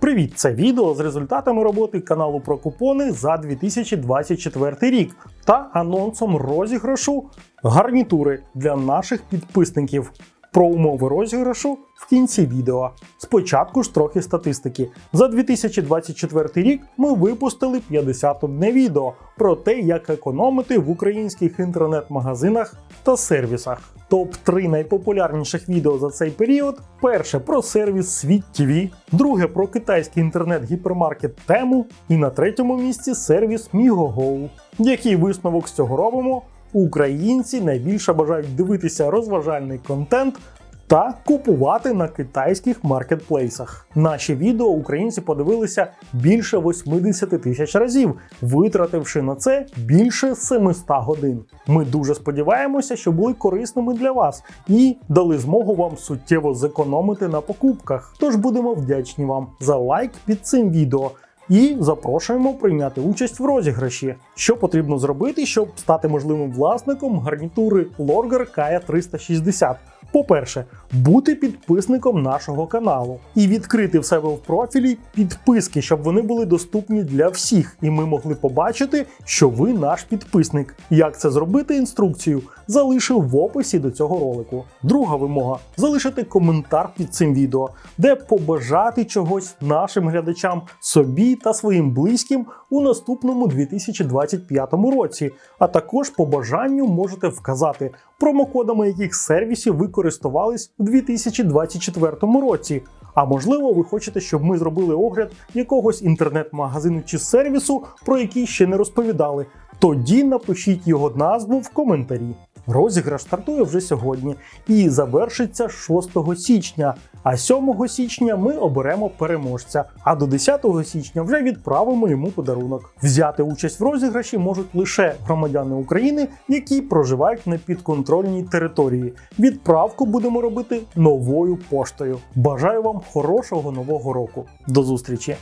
Привіт! Це відео з результатами роботи каналу про купони за 2024 рік та анонсом розіграшу гарнітури для наших підписників. Про умови розіграшу в кінці відео. Спочатку ж трохи статистики. За 2024 рік ми випустили 51 відео про те, як економити в українських інтернет-магазинах та сервісах. Топ-3 найпопулярніших відео за цей період: перше про сервіс Світ TV, друге про китайський інтернет-гіпермаркет Тему, і на третьому місці сервіс Migogo. Який висновок з цього робимо? Українці найбільше бажають дивитися розважальний контент та купувати на китайських маркетплейсах. Наші відео українці подивилися більше 80 тисяч разів, витративши на це більше 700 годин. Ми дуже сподіваємося, що були корисними для вас і дали змогу вам суттєво зекономити на покупках. Тож будемо вдячні вам за лайк під цим відео. І запрошуємо прийняти участь в розіграші. Що потрібно зробити, щоб стати можливим власником гарнітури Lorger Kaya 360? По-перше, бути підписником нашого каналу і відкрити в себе в профілі підписки, щоб вони були доступні для всіх, і ми могли побачити, що ви наш підписник. Як це зробити? Інструкцію залишив в описі до цього ролику. Друга вимога залишити коментар під цим відео, де побажати чогось нашим глядачам, собі та своїм близьким у наступному 2025 році. А також по бажанню можете вказати промокодами яких сервісів ви користувались у 2024 році. А можливо, ви хочете, щоб ми зробили огляд якогось інтернет-магазину чи сервісу, про який ще не розповідали. Тоді напишіть його назву в коментарі. Розіграш стартує вже сьогодні і завершиться 6 січня. А 7 січня ми оберемо переможця. А до 10 січня вже відправимо йому подарунок. Взяти участь в розіграші можуть лише громадяни України, які проживають на підконтрольній території. Відправку будемо робити новою поштою. Бажаю вам хорошого нового року. До зустрічі!